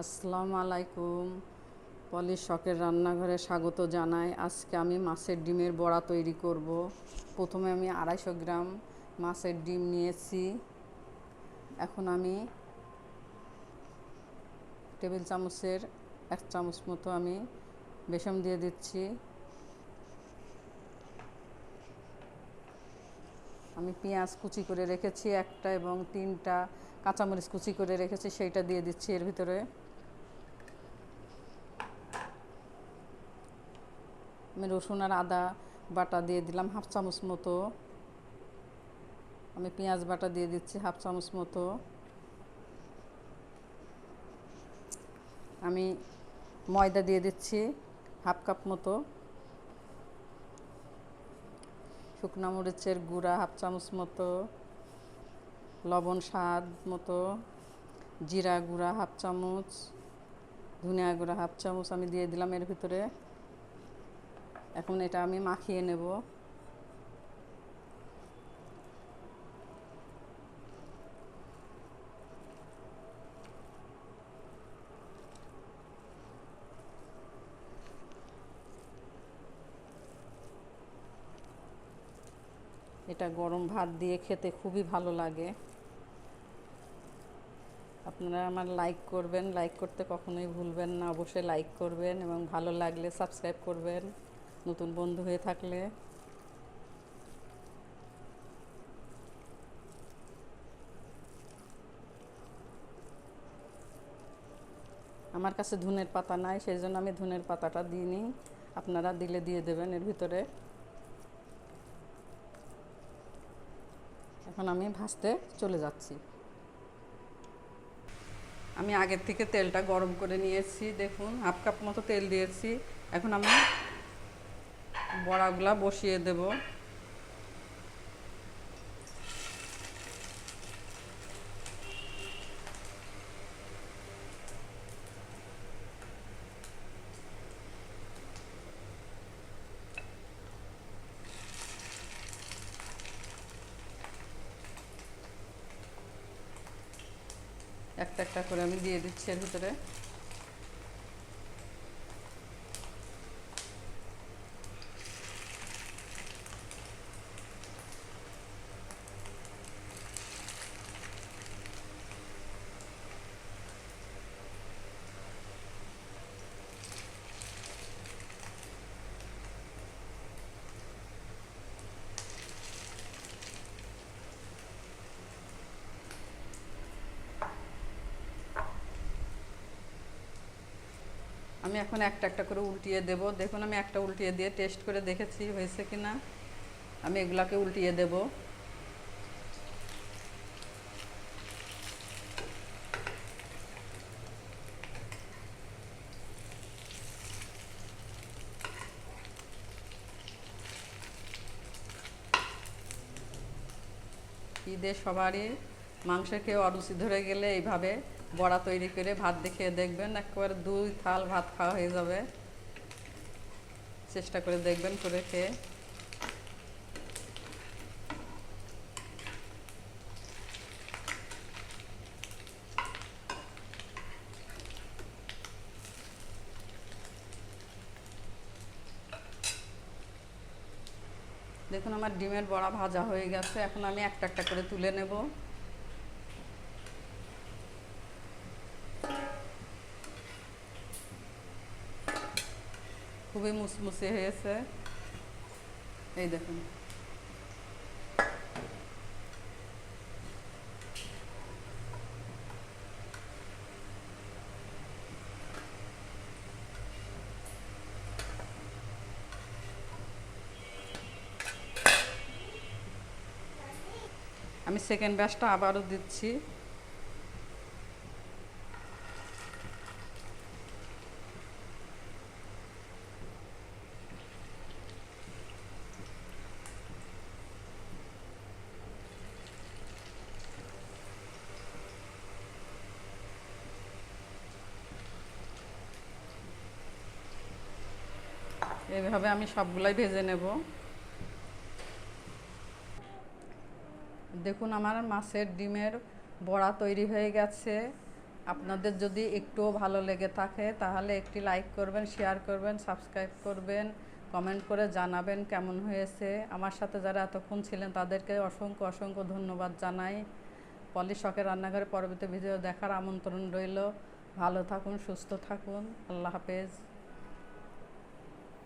আসসালামু আলাইকুম। পলি শখের রান্নাঘরে স্বাগত জানাই। আজকে আমি মাছের ডিমের বড়া তৈরি করব। প্রথমে আমি আড়াইশো গ্রাম মাছের ডিম নিয়েছি। এখন আমি টেবিল চামচের এক চামচ মতো আমি বেসন দিয়ে দিচ্ছি। আমি পেঁয়াজ কুচি করে রেখেছি একটা এবং তিনটা, কাঁচামরিচ কুচি করে রেখেছি, সেইটা দিয়ে দিচ্ছি এর ভিতরে। আমি রসুন আর আদা বাটা দিয়ে দিলাম, হাফ চামচ মতো। আমি পেঁয়াজ বাটা দিয়ে দিচ্ছি হাফ চামচ মতো। আমি ময়দা দিয়ে দিচ্ছি হাফ কাপ মতো। শুকনো মরিচের গুঁড়া হাফ চামচ মতো। লবণ স্বাদ মতো। জিরা গুঁড়া হাফ চামচ। ধনিয়া গুঁড়া হাফ চামচ আমি দিয়ে দিলাম এর ভিতরে। এখন এটা আমি মাখিয়ে নেব। এটা গরম ভাত দিয়ে খেতে খুবই ভালো লাগে। আপনারা আমার লাইক করবেন, লাইক করতে কখনোই ভুলবেন না। অবশ্যই লাইক করবেন এবং ভালো লাগলে সাবস্ক্রাইব করবেন। নতুন বন্ধু হয়ে থাকলে। আমার কাছে ধনের পাতা নাই সেই জন্য আমি ধনের পাতাটা দিইনি। আপনারা দিলে দিয়ে দেবেন এর ভিতরে। এখন আমি ভাজতে চলে যাচ্ছি। আমি আগের থেকে তেলটা গরম করে নিয়েছি, দেখুন, হাফ কাপ মতো তেল দিয়েছি। এখন আমি বড়াগুলা বসিয়ে দেব। একটা একটা করে আমি দিয়ে দিচ্ছি এর ভিতরে। আমি এখন একটা একটা করে উল্টিয়ে দেব। দেখুন, আমি একটা উল্টিয়ে দিয়ে টেস্ট করে দেখেছি হয়েছে কি না আমি এগুলাকে উল্টিয়ে দেব। ঈদে সবারই মাংস খেয়ে অরুচি ধরে গেলে এইভাবে বড়া তৈরি করে ভাত দেখে দেখবেন, একেবারে দুই থাল ভাত খাওয়া হয়ে যাবে। চেষ্টা করে দেখবেন করে খেয়ে। দেখুন আমার ডিমের বড়া ভাজা হয়ে গেছে, এখন আমি একটা একটা করে তুলে নেব। খুবই মুসমুসে হয়েছে। এই দেখুন। আমি সেকেন্ড ব্যাচটা আবারও দিচ্ছি। এইভাবে আমি সবগুলাই ভেজে নেব। দেখুন, আমার মাছের ডিমের বড়া তৈরি হয়ে গেছে। আপনাদের যদি একটুও ভালো লেগে থাকে, তাহলে একটি লাইক করবেন, শেয়ার করবেন, সাবস্ক্রাইব করবেন, কমেন্ট করে জানাবেন কেমন হয়েছে। আমার সাথে যারা এতক্ষণ ছিলেন, তাদেরকে অসংখ্য অসংখ্য ধন্যবাদ জানাই। পলি শখের রান্নাঘরে পরবর্তী ভিডিও দেখার আমন্ত্রণ রইল। ভালো থাকুন, সুস্থ থাকুন। আল্লাহ হাফেজ।